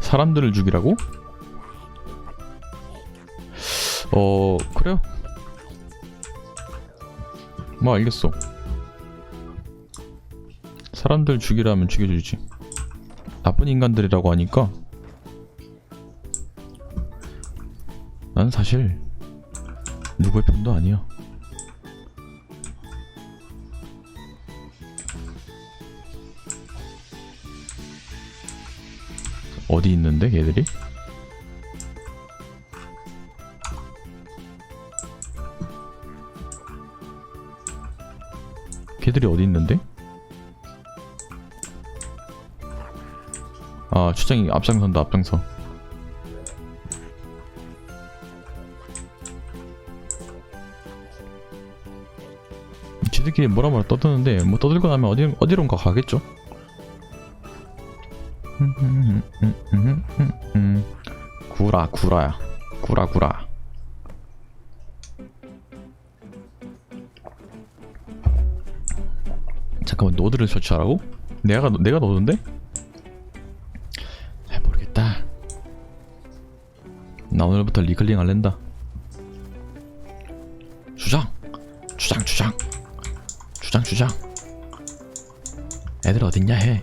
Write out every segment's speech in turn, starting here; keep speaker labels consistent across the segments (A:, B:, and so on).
A: 사람들을 죽이라고? 어 그래요. 뭐 알겠어. 사람들 죽이라면 죽여주지. 나쁜 인간들이라고 하니까. 난 사실 누구의 편도 아니야 어디 있는데 걔들이? 걔들이 어디 있는데? 아 추장이 앞장선다 앞장서 지들끼리 뭐라 뭐라 떠드는데 뭐 떠들고 나면 어디 어디론가 가겠죠? 구라 구라야. 구라 구라. 잠깐만 노드를 설치하라고? 내가 내가 노드인데? 아, 모르겠다. 나 오늘부터 리클링 할랜다. 주장! 주장 주장! 주장 주장! 애들 어딨냐 해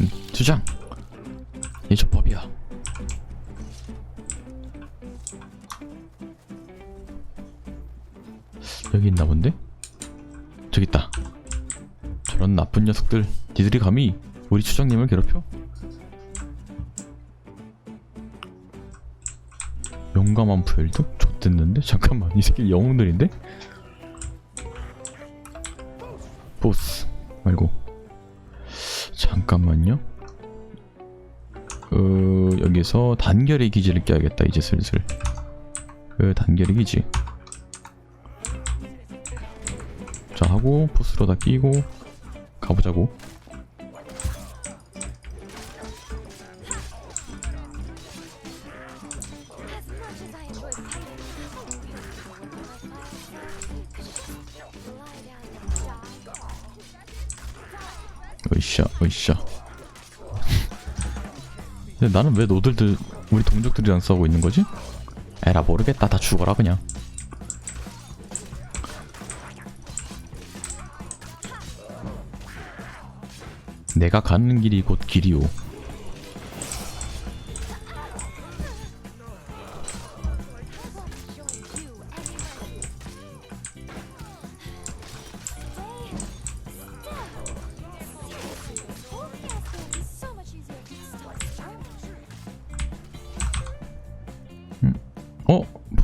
A: 음, 주장 이저 법이야 여기 있나 본데? 저기 있다 저런 나쁜 녀석들 니들이 감히 우리 추장님을 괴롭혀? 용감한 부엘도? 좆됐는데? 잠깐만 이 새끼 영웅들인데? 보스 말고. 잠깐만요. 어, 여기서 단결의 기지를 껴야겠다 이제 슬슬. 그 단결의 기지. 자 하고 보스로 다 끼고 가보자고 근데 나는 왜 노들들 우리 동족들이랑 싸우고 있는 거지? 에라 모르겠다. 다 죽어라 그냥. 내가 가는 길이 곧 길이오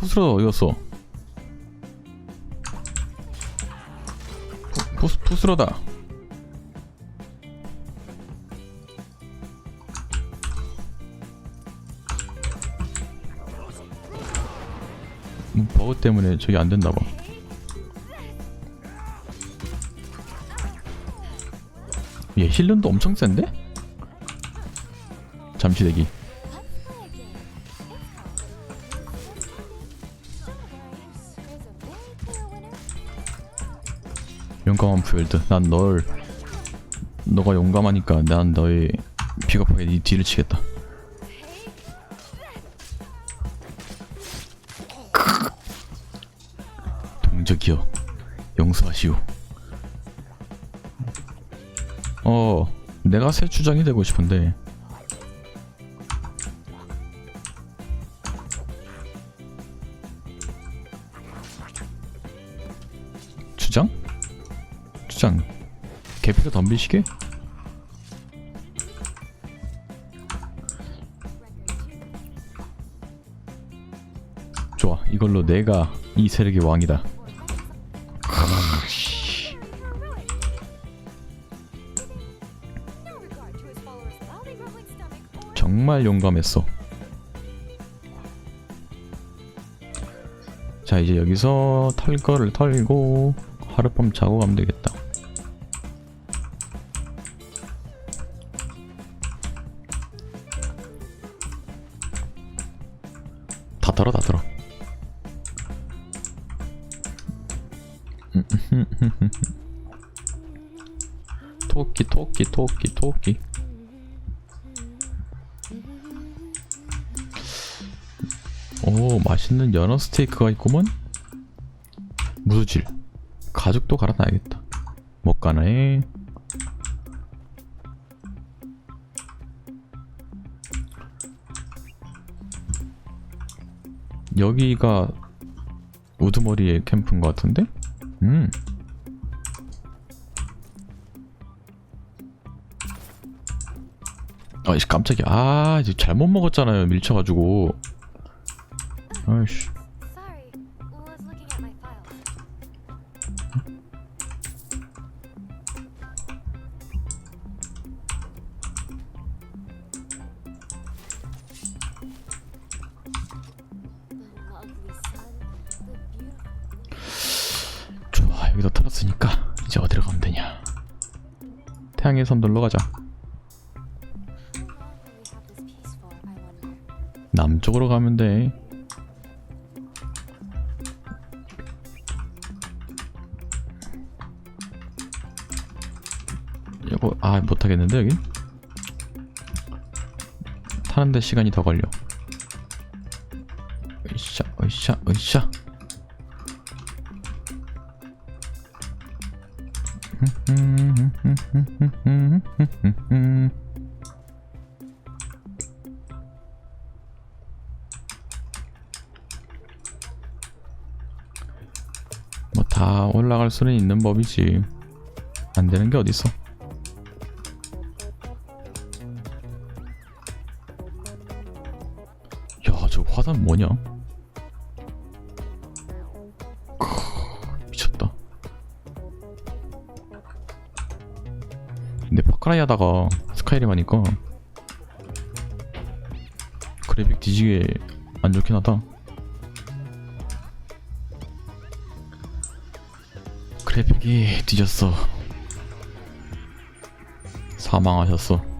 A: 포스라 어디 갔어? 포- 포스, 포스라다 뭐 버그 때문에 저기 안 됐나 봐 얘 힐런도 엄청 센데? 잠시 대기 용감한 푸엘드. 난 널 너가 용감하니까 난 너의 비겁하게 네 뒤를 치겠다. 동적이여 용서하시오. 어 내가 새 주장이 되고 싶은데 책상 개피로 덤비시게? 좋아. 이걸로 내가 이 세력의 왕이다. 정말 용감했어. 자 이제 여기서 탈거를 털고 하룻밤 자고 가면 되겠다. 토끼 토끼 토끼 토끼. 오 맛있는 연어 스테이크가 있구먼? 무수질. 가죽도 갈아놔야겠다. 못가네. 여기가 우두머리의 캠프인 것 같은데? 음. 아이씨 깜짝이야. 아 이제 잘못 먹었잖아요 밀쳐가지고. 아이씨. 태양의 섬들로 가자. 남쪽으로 가면 돼. 이거 아 못하겠는데 여기? 타는데 시간이 더 걸려. 으쌰 으쌰 으쌰 수는 있는 법이지. 안 되는 게 어딨어. 야 저 화단 뭐냐? 미쳤다. 근데 파크라이 하다가 스카이림 하니까 그래픽 뒤지게 안 좋긴 하다. 그래픽이 뒤졌어. 사망하셨어.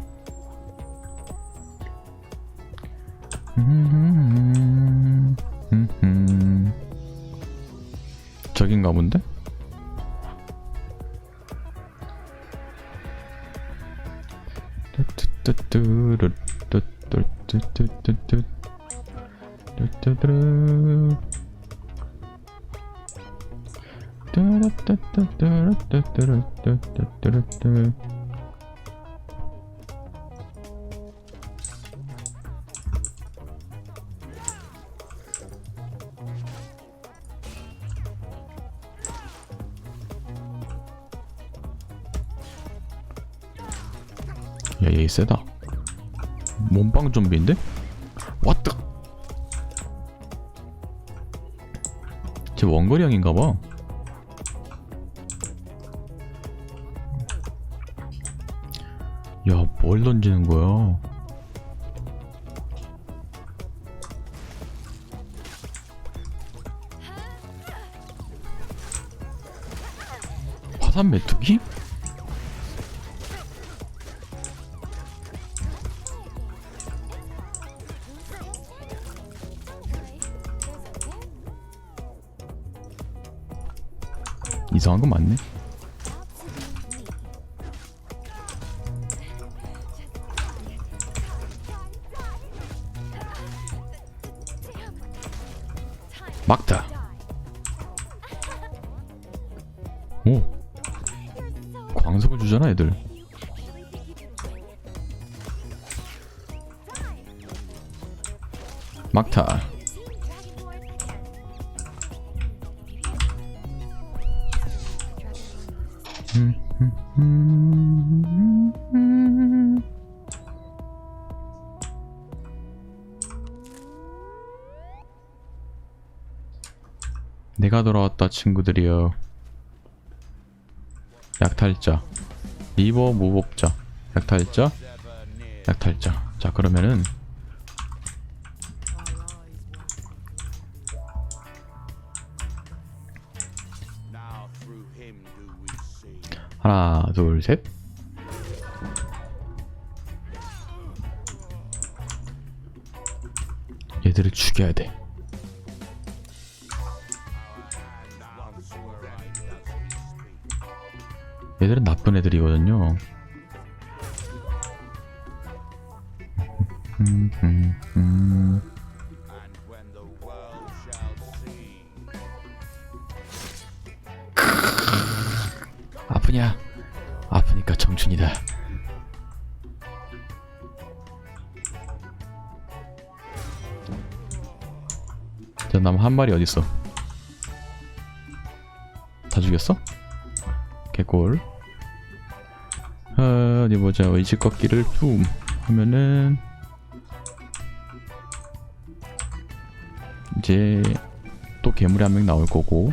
B: 야얘 세다. 몸빵 좀비인데? 왓득 쟤 원거리형인가봐. 던지는 거야? 화산 메뚜기? 이상한 거 맞네. 막다. 오. 광석을 주잖아, 애들. 막타.
A: 내가 돌아왔다 친구들이여. 약탈자. 리버 무복자. 약탈자? 약탈자. 자 그러면은. 하나 둘셋. 얘들을 죽여야 돼 얘들은 나쁜 애들이거든요. 아프냐? 아프니까 청춘이다. 자, 남한 마리 어딨어? 다 죽였어? 개꿀. 어, 어디 보자. 의지 꺾기를 뿜 하면은 이제 또 괴물이 한 명 나올 거고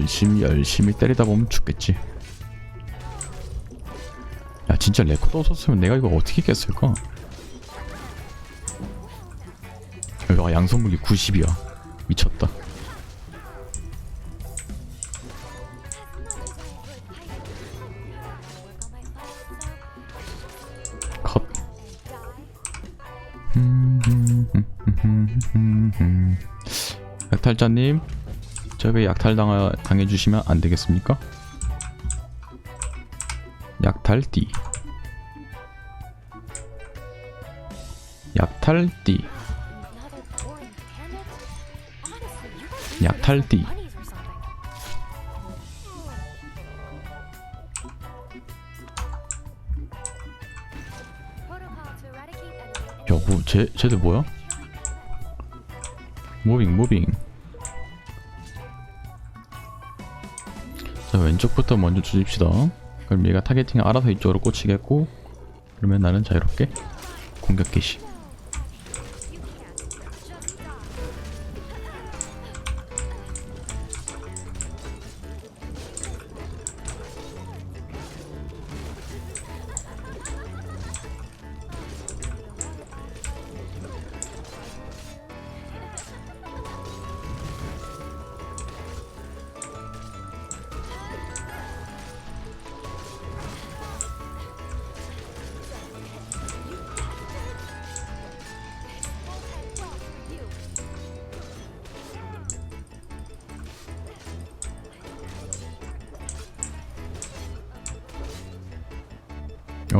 A: 열심히 열심히 때리다 보면 죽겠지. 야 진짜 레코드 없었으면 내가 이거 어떻게 깼을까? 야 양손 무기 90이야. 미쳤다. 컷. 약탈자님, 저에게 약탈 당하, 당해주시면 안 되겠습니까? 약탈띠. 약탈띠. 약탈띠. 야, 뭐, 쟤, 쟤들 뭐야? 무빙, 무빙. 자, 왼쪽부터 먼저 주십시다. 그럼 얘가 타겟팅 알아서 이쪽으로 꽂히겠고, 그러면 나는 자유롭게 공격 개시.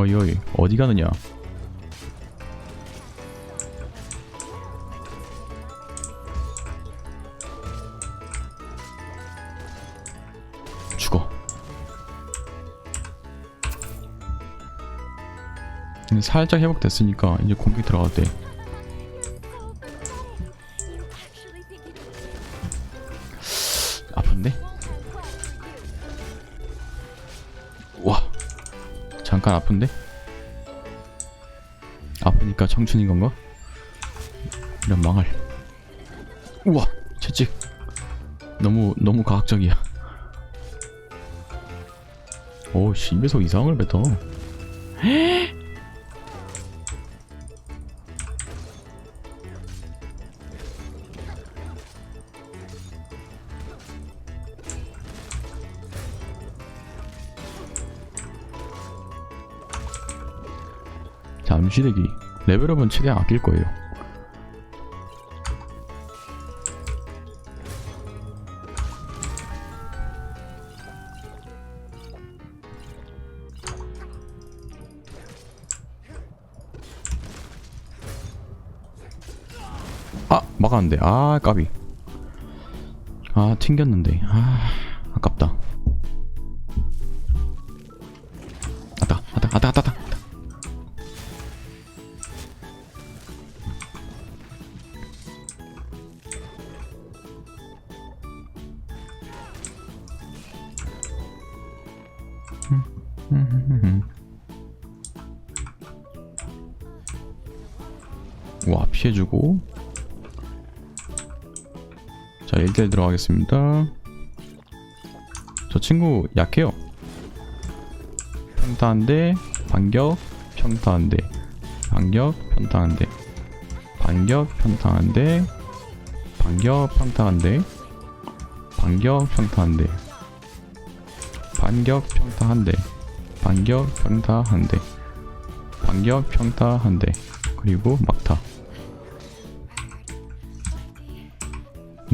A: 어이, 어이, 어디 가느냐? 죽어. 살짝 회복됐으니까 이제 공격 들어가도 돼. 잠깐 아픈데? 아프니까 청춘인 건가? 이런 망할. 우와, 채찍. 너무 너무 과학적이야. 오, 신배속 이상을 뱉어. 잠시대기 레벨업은 최대한 아낄 거예요. 아 막았는데. 아 까비. 아 튕겼는데. 아 아깝다 자 1대1 들어 가겠습니다. 저 친구 약해요. 평타 한대 반격 평타 한대 반격 평타 한대 반격 평타 한대 반격 평타 한대 반격 평타 한대 반격 평타 한대 반격 평타 한대 반격 평타 한대 그리고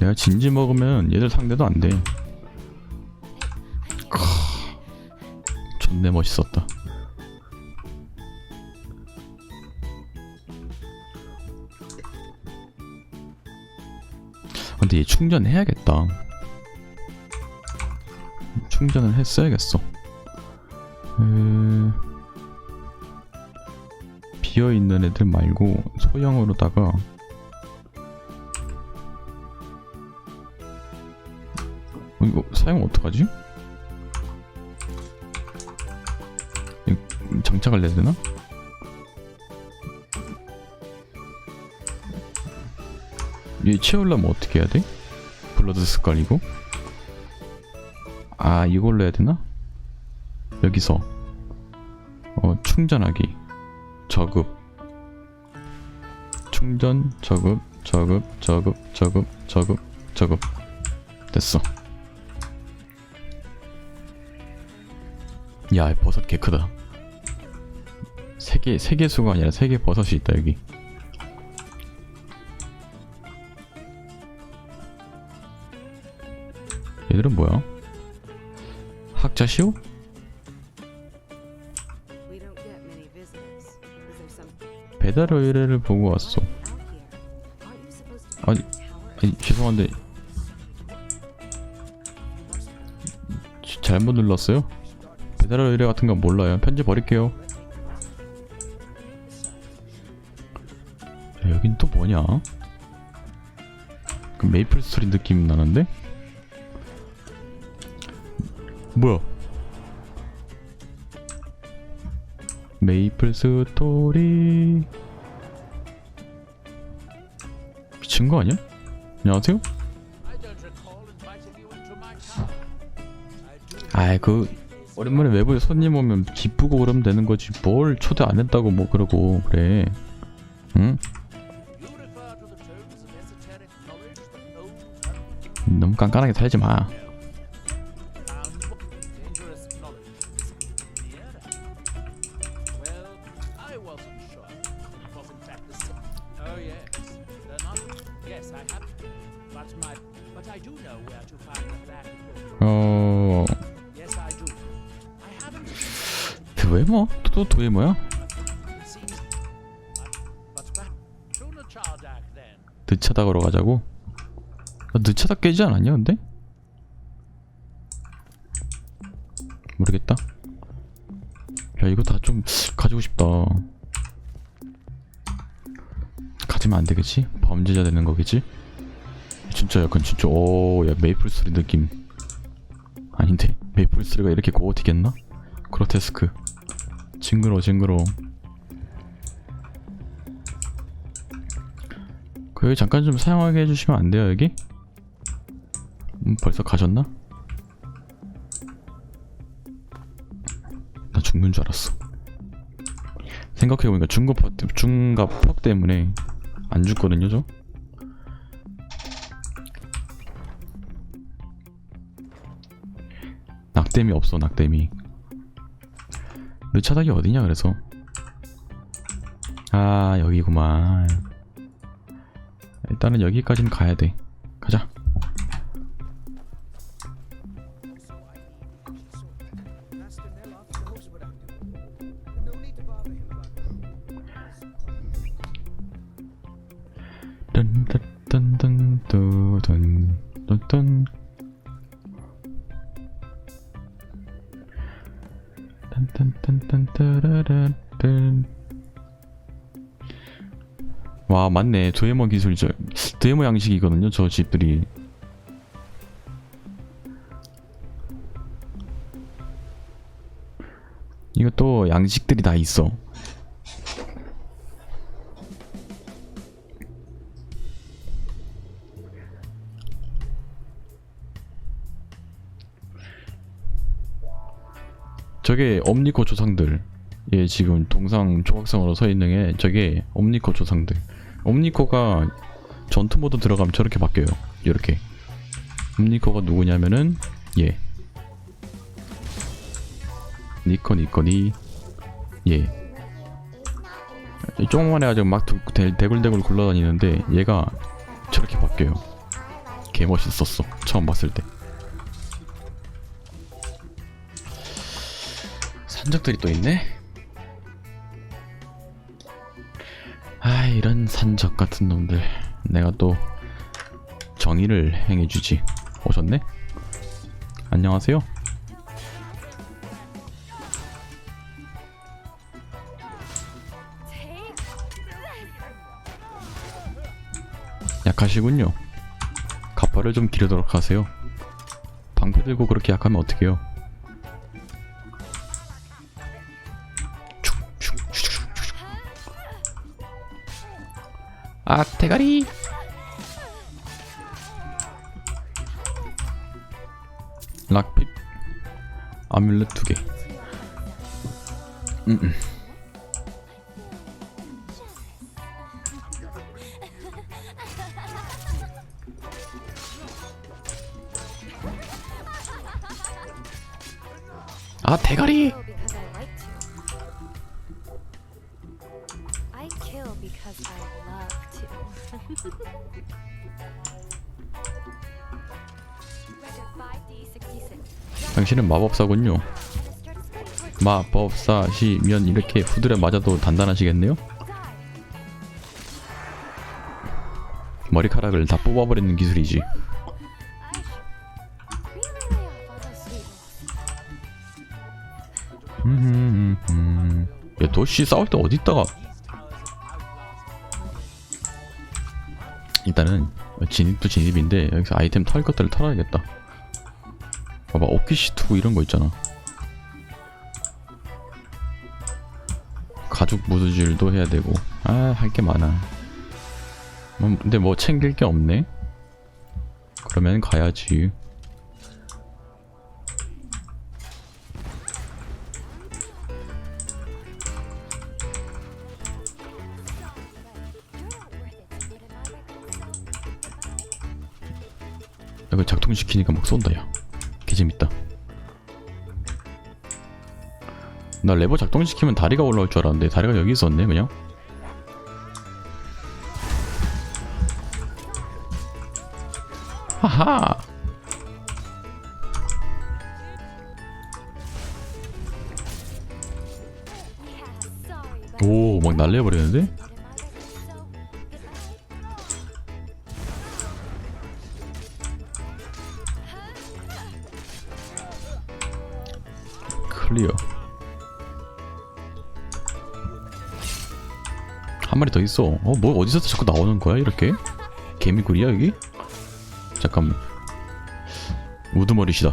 A: 내가 진지 먹으면 얘들 상대도 안 돼. 존내 멋있었다. 근데 얘 충전해야겠다. 충전을 했어야겠어. 에... 비어있는 애들 말고 소형으로다가 사용 어떡하지? 장착을 해야 되나? 얘 채우려면 어떻게 해야 돼? 블러드 습관이고 아 이걸로 해야 되나? 여기서 어 충전하기 저급 충전 저급 저급 저급 저급 저급 저급 됐어 야 버섯 개 크다 세개 세개 수가 아니라 세 개 버섯이 있다 여기 얘들은 뭐야? 학자시오? 배달 의뢰를 보고 왔어 아니? 아니 죄송한데 지- 잘못 눌렀어요? 배달 의뢰 같은 건 몰라요 편지 버릴게요 야, 여긴 또 뭐냐? 그 메이플 스토리 느낌 나는데? 뭐야? 메이플 스토리 미친 거 아니야? 안녕하세요? 아이 그 오랜만에 외부에 손님 오면 기쁘고 그러면 되는 거지 뭘 초대 안 했다고 뭐 그러고 그래 응? 너무 깐깐하게 살지 마 나 느차다 깨지 않았냐 근데? 모르겠다 야 이거 다 좀 가지고 싶다 가지면 안 되겠지? 범죄자 되는 거겠지? 진짜 약간 진짜 오야 메이플 스토리 느낌 아닌데 메이플 스토리가 이렇게 고어티겠나? 그로테스크 징그러워 징그러워 그 잠깐 좀 사용하게 해주시면 안 돼요 여기? 음, 벌써 가셨나? 나 죽는 줄 알았어 생각해보니까 중갑 퍽, 중갑 퍽 때문에 안 죽거든요 저? 낙댐이 없어 낙댐이 르차닥이 어디냐 그래서 아 여기구만 일단은 여기까지는 가야 돼. 맞네 도에모 기술 저 도에모 양식이거든요 저 집들이 이것도 양식들이 다 있어. 저게 옴니코 조상들. 얘 지금 동상 조각상으로 서 있는 게 저게 옴니코 조상들. 옴니코가 전투 모드 들어가면 저렇게 바뀌어요. 이렇게. 옴니코가 누구냐면은 얘. 니코 니코니 얘. 조금만 해가지고 막 두- 대, 대굴대굴 굴러다니는데 얘가 저렇게 바뀌어요. 개 멋있었어. 처음 봤을 때. 산적들이 또 있네. 이런 산적 같은 놈들. 내가 또 정의를 행해주지. 오셨네? 안녕하세요. 약하시군요. 갑발을 좀 기르도록 하세요. 방패 들고 그렇게 약하면 어떡해요? 아 대가리. 락픽 아뮬렛 두개. 음, 아 대가리 당신은 마법사군요. 마법사시면 이렇게 후드려 맞아도 단단하시겠네요? 머리카락을 다 뽑아버리는 기술이지. 음, 야 도시 싸울 때 어디 있다가? 일단은 진입도 진입인데 여기서 아이템 털 것들을 털어야겠다 봐봐. 오키시 투구 이런 거 있잖아. 가죽 무드질도 해야 되고. 아 할 게 많아. 뭐, 근데 뭐 챙길 게 없네? 그러면 가야지. 이거 작동시키니까 막 쏜다 야. 개 재밌다. 나 레버 작동시키면 다리가 올라올 줄 알았는데 다리가 여기 있었네 그냥? 하하! 오 막 날려버리는데? 한 마리 더 있어. 어 뭐 어디서 자꾸 나오는 거야 이렇게? 개미굴이야 여기? 잠깐만. 우두머리시다.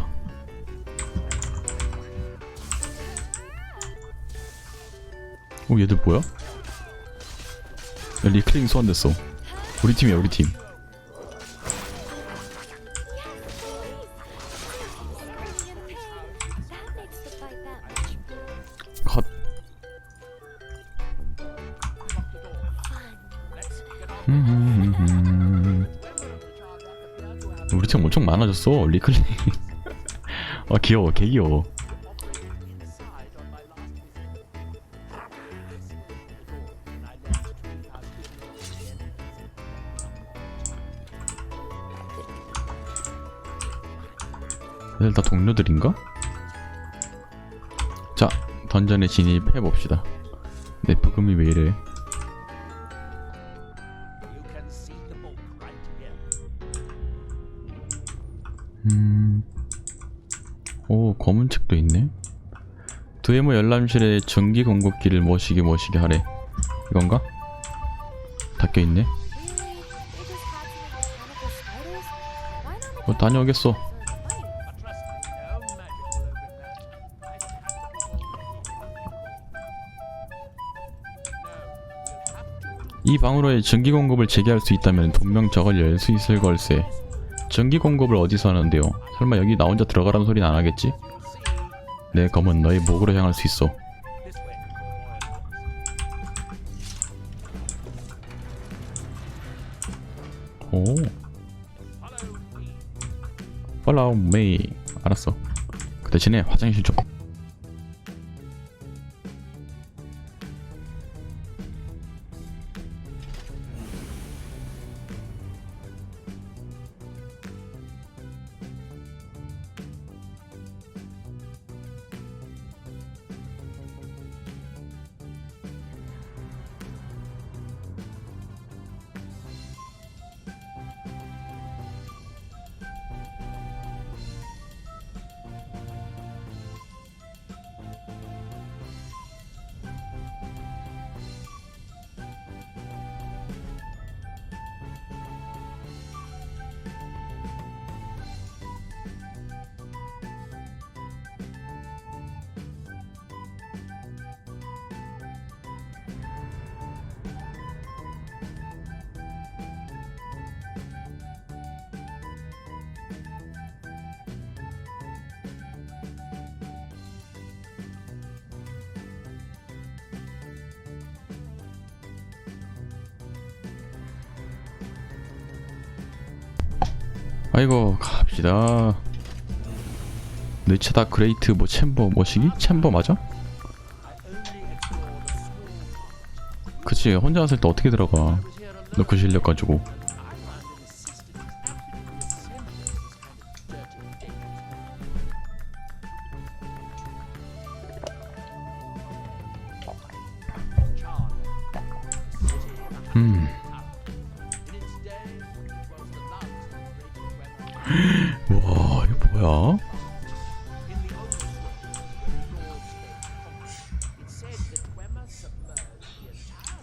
A: 어 얘들 뭐야 야, 리클링 소환됐어. 우리 팀이야 우리 팀 우리 팀 엄청 많아졌어 리클링. 아 귀여워 개 귀여워. 얘들 다 동료들인가? 자 던전에 진입해봅시다. 내 부금이 왜 이래 책도 있네 두에모 열람실에 전기 공급기를 모시게 머시게 하래 이건가? 닫혀있네 어, 다녀오겠어
C: 이 방으로의 전기 공급을 재개할 수 있다면 분명 저걸 열 수 있을 걸세 전기 공급을 어디서 하는데요? 설마 여기 나 혼자 들어가라는 소리는 안 하겠지? 내 검은 너의 목으로 향할 수 있어. 오,
A: follow me.
C: 알았어. 그 대신에 화장실 좀. 아이고 갑시다. 내 차다 그레이트 뭐 챔버 뭐시기? 챔버 맞아? 그치 혼자 왔을 때 어떻게 들어가? 너 그 실력 가지고. 음. 와 이거 뭐야?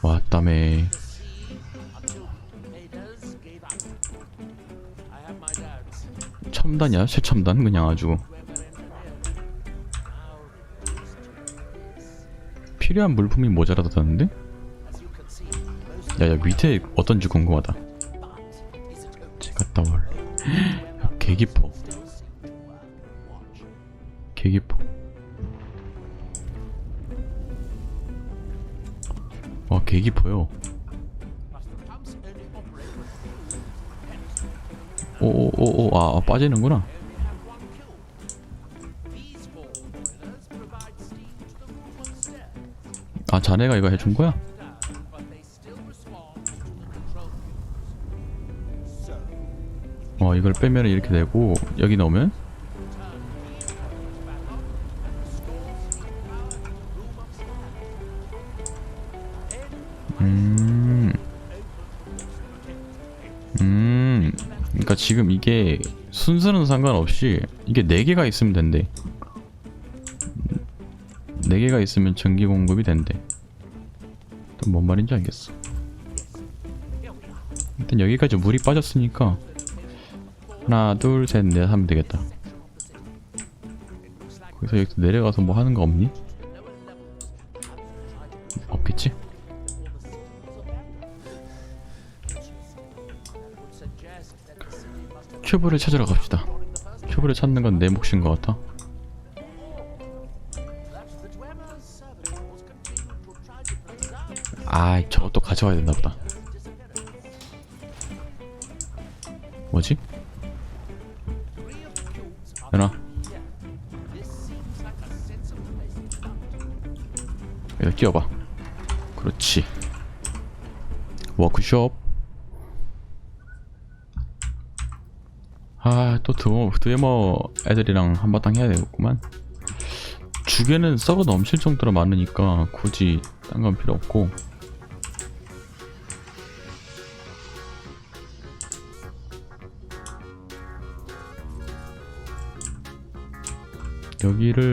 C: 왔다매. 첨단이야? 최첨단? 그냥 아주. 필요한 물품이 모자라다는데? 야야 밑에 어떤지 궁금하다. 제가 따올 오오오오 아, 아 빠지는구나 아 자네가 이거 해준 거야? 어 이걸 빼면 이렇게 되고 여기 넣으면 지금 이게 순서는 상관없이 이게 4개가 있으면 된대. 4개가 있으면 전기 공급이 된대. 또 뭔 말인지 알겠어. 일단 여기까지 물이 빠졌으니까 하나, 둘, 셋, 넷 하면 되겠다. 거기서 여기 내려가서 뭐 하는 거 없니? 없겠지? 큐브를 찾으러 갑시다. 큐브를 찾는 건 내 몫인 것 같아. 아, 저것도 가져와야 되나 보다. 뭐지? 연아. 여기다 끼워봐. 그렇지. 워크숍. 아, 또 드워, 드웨머 애들이랑 한바탕 해야 되겠구만. 주게는 썩어 넘칠 정도로 많으니까 굳이 딴 건 필요 없고. 여기를